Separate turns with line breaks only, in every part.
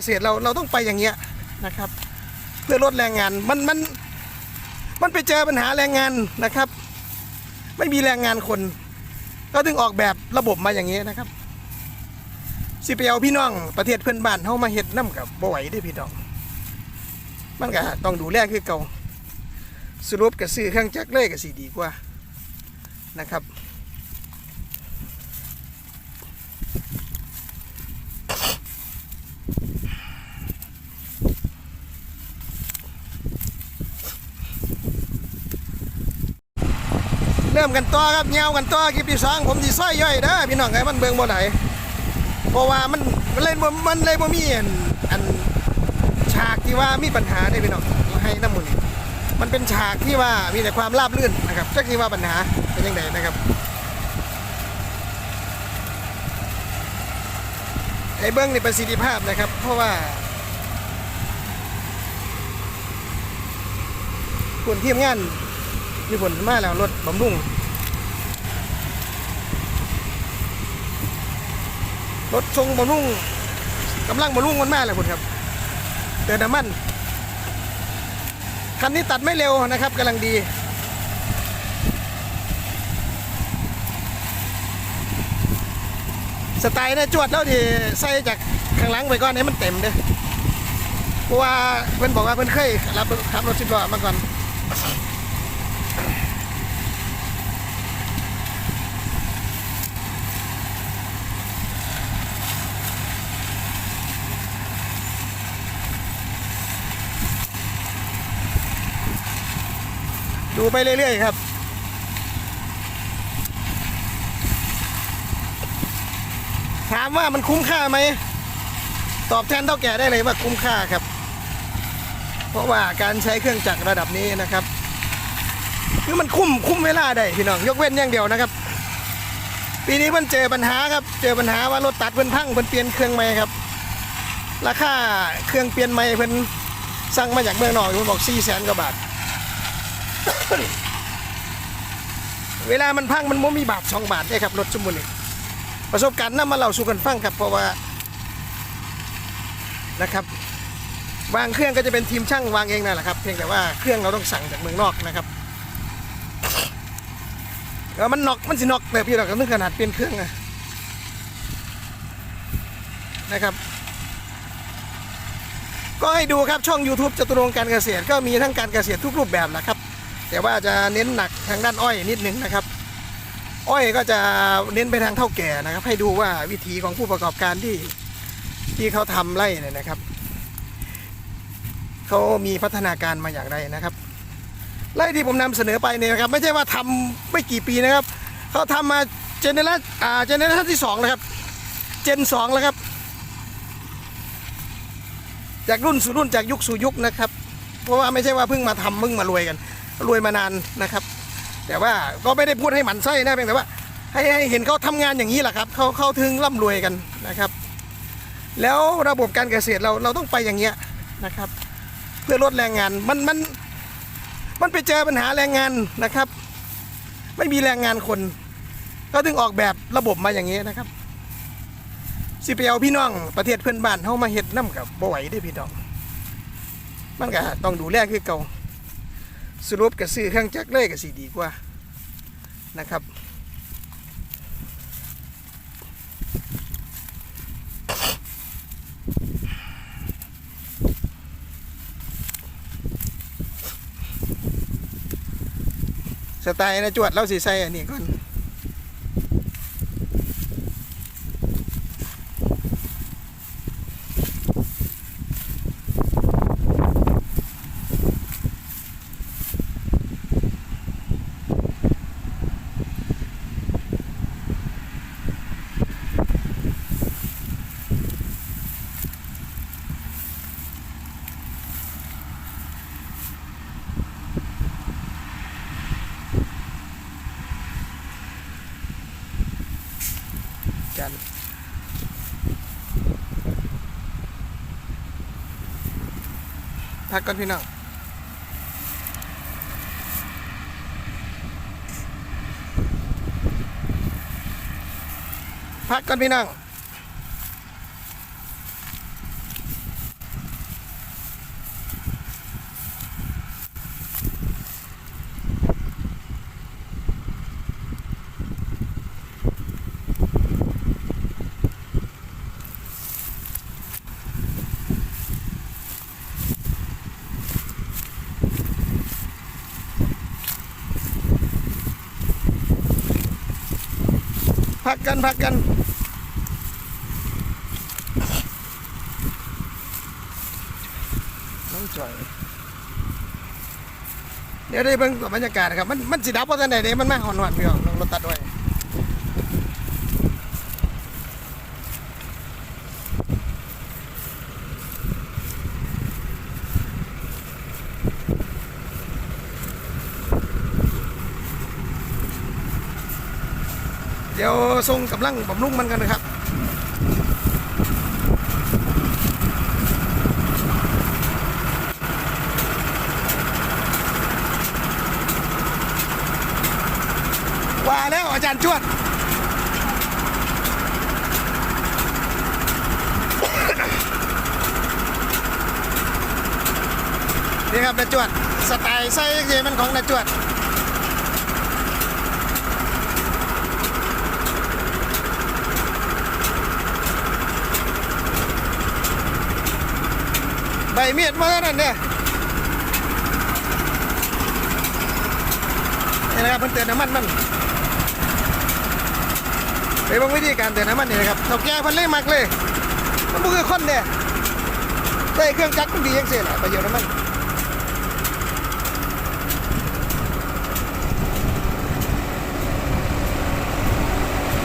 เกษตรเราเราต้องไปอย่างเงี้ยนะครับ เพื่อลดแรงงานมันมันมันไปเจอปัญหาแรงงานนะครับ ไม่มีแรงงานคน ก็ถึงออกแบบระบบมาอย่างเงี้ยนะครับ สิไปเอาพี่น้องประเทศเพื่อนบ้านเข้ามาเฮ็ดน้ำกับบ่ไหวเด้อพี่น้อง มันก็ต้องดูแลคือเก่าสรุปกับซื้อเครื่องจักรเลยก็สีดีกว่านะครับ ริ่มกันต่อครับเงากันต่อคลิปที่สองผมที่ซอยย่อยเด้อพี่น้องไงมันเบิ่งบ่ไหนเพราะว่ามันมันเล่นบ่มันเลยบ่มีอันอันฉากที่ว่ามีปัญหาได้พี่น้องให้น้ำมันมันเป็นฉากที่ว่ามีแต่ความราบรื่นนะครับจักที่ว่าปัญหาเป็นยังไงนะครับไอ้เบิ้งในประสิทธิภาพนะครับ เพราะว่าคนทีมงาน มีผลมาแล้วรถบำรุงรถทรงบำรุงกำลังบำรุงมันมาแล้วคุณครับเติมน้ำมันคันนี้ตัดไม่เร็วนะครับกำลังดีสไตล์เนี่ยจวดแล้วที่ใส่จากข้างหลังไปก่อนให้มันเต็มเด้อเพราะว่าเพื่อนบอกว่าเพื่อนเคยรับขับรถสิบล้อมาก่อน ไปเรื่อยๆครับ ถามว่ามันคุ้มค่าไหม ตอบแทนเท่าแก่ได้เลยว่าคุ้มค่าครับ เพราะว่าการใช้เครื่องจักรระดับนี้นะครับ คือมันคุ้มคุ้มเวลาได้พี่น้องยกเว้นอย่างเดียวนะครับ ปีนี้เพิ่นเจอปัญหาครับ เจอปัญหาว่ารถตัดเพิ่นพังเพิ่นเปลี่ยนเครื่องใหม่ครับราคาเครื่องเปลี่ยนใหม่เพิ่นสั่งมาจากเมืองนอกเพิ่นบอก4 0 0 0 0กว่าบาท เวลามันพังมันโมมีบาทสองบาทได้ครับรถสมมุนนี่ประสบการณ์นำมาเล่าสู่กันฟังครับเพราะว่านะครับวางเครื่องก็จะเป็นทีมช่างวางเองนั่นแหละครับเพียงแต่ว่าเครื่องเราต้องสั่งจากเมืองนอกนะครับแล้วมันนอกมันสินอกแบบพี่เราก็ถึงขนาดเปลี่ยนเครื่องนะครับ ก็ให้ดูครับช่อง YouTube จตุรงการเกษตรก็มีทั้งการเกษตรทุกรูปแบบนะครับ แต่ว่าจะเน้นหนักทางด้านอ้อยนิดนึงนะครับ อ้อยก็จะเน้นไปทางเท่าแก่นะครับ ให้ดูว่าวิธีของผู้ประกอบการที่ที่เขาทำไร่เนี่ยนะครับเขามีพัฒนาการมาอย่างไรนะครับ ไร่ที่ผมนำเสนอไปเนี่ยครับ ไม่ใช่ว่าทำไม่กี่ปีนะครับเขาทำมาเจเนอเรชั่นอ่าเจเนอเรชั่นที่สองแล้วครับเจนสองแล้วครับ จากรุ่นสู่รุ่นจากยุคสู่ยุคนะครับ เพราะว่าไม่ใช่ว่าเพิ่งมาทำเพิ่งมารวยกัน รวยมานานนะครับ แต่ว่าก็ไม่ได้พูดให้หมันไส้นะเพียงแต่ว่า ให้ให้เห็นเขาทำงานอย่างนี้แหละครับเขาเขาถึงร่ำรวยกันนะครับ แล้วระบบการเกษตรเราเราต้องไปอย่างเงี้ยนะครับ เพื่อลดแรงงานมันมันมันไปเจอปัญหาแรงงานนะครับ ไม่มีแรงงานคน ก็ถึงออกแบบระบบมาอย่างเงี้ยนะครับสิไปเอาพี่น้องประเทศเพื่อนบ้านเข้ามาเฮ็ดน้ำกับบ่ไหวเด้พี่น้อง มันก็ต้องดูแลคือเก่า สรุปกับซื้อเครื่องจักรเลยก็สีดีกว่านะครับสไตล์นะจวดเราสีใส่อันนี้ก่อน กัน พักก่อนพี่น้องพักก่อนพี่น้อง พักกันพักกัน น้องจอย เดี๋ยวได้เบิ่งบรรยากาศนะครับ มันมันสิดับว่าท่านใดเด้มันมาหอนหอนๆพี่น้องลองรถตัดด้วย เดี๋ยวส่งกำลังบำรุงมันกันนะครับว่าแล้วอาจารย์จวดนี่ครับนาจวด สไตล์ไส้เยมันของนาจวด ใบเมียดมาแล้วนั่นเนี่ยนี่นะครับมันเตือนน้ำมันมันไปบางวิธีการเตือนน้ำมันนี่นะครับเท่าแก่เพันเล่มักเลยมันบ่คือคนเนี่ยได้เครื่องจักรมันดียังเสียแหละประโยชน์น้ำมัน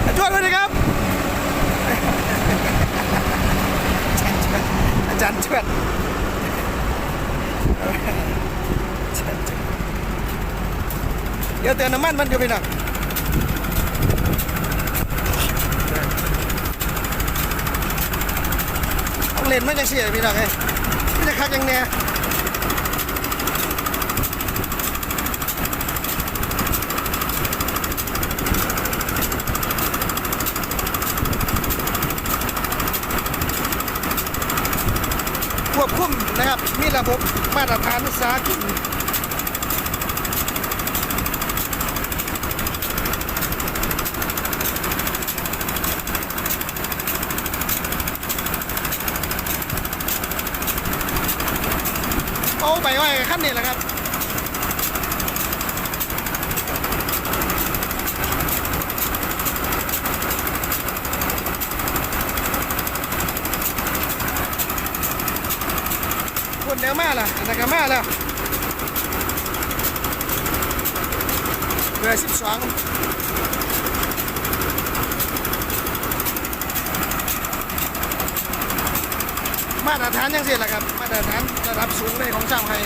อาจารย์สวัสดีครับอาจารย์ชวด เดี๋ยวเตือนน้ำมันมันอยู่ไปหน่อยต้องเล่นมันจะเสียพี่น้องมันจะคักยังเนี้ยควบคุมนะครับ มีระบบมาตรฐานสากล ไปไว้ขั้นนี้แหละครับคนเดียวมาละอันนั้นก็มาล้วเบอร์สิบสอง มาตรฐานยังเสียแหละครับ มาตรฐานระดับสูงเลยของเจ้าไทย